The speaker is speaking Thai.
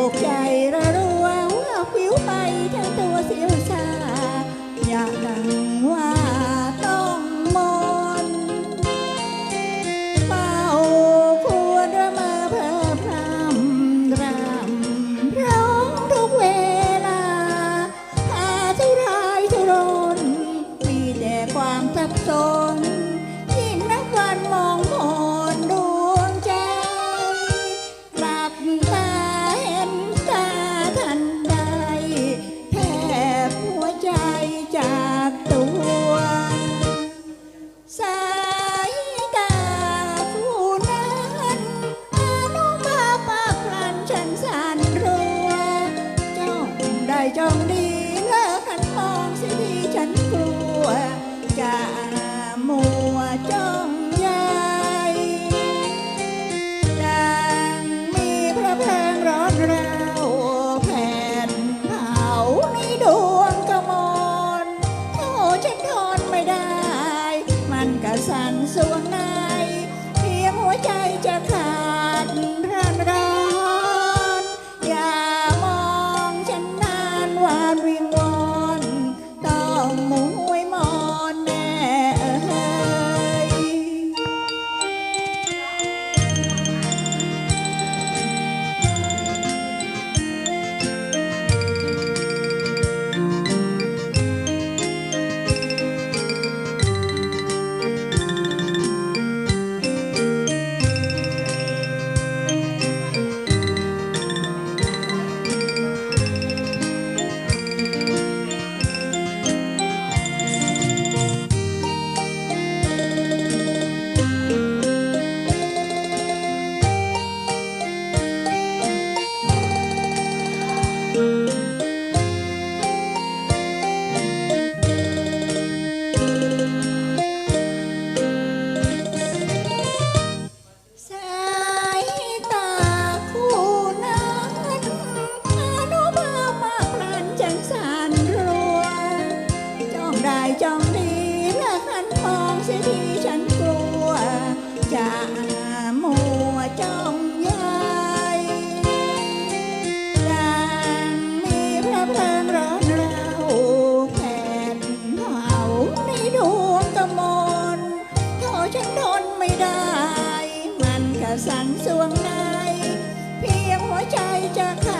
Okay. Yeah. จงดีเลิกหันมองสิที่ฉันกลัว จะมัวจ้องใยดังมีพระเพลิงร้อนราวแผ่นเผาในดวงกมลโอ้ฉันทนไม่ได้ มันกระสันสวงในเพียงหัวใจจะขาด องดีเลิกหันมองเสียทีฉันกลัว จะมัวจ้องยายดังมีพระเพลินร้อนเราแผ่นเผาในดวงตะมนโอฉันทนไม่ได้ มันกระสันสวงใน เพียงหัวใจจะขา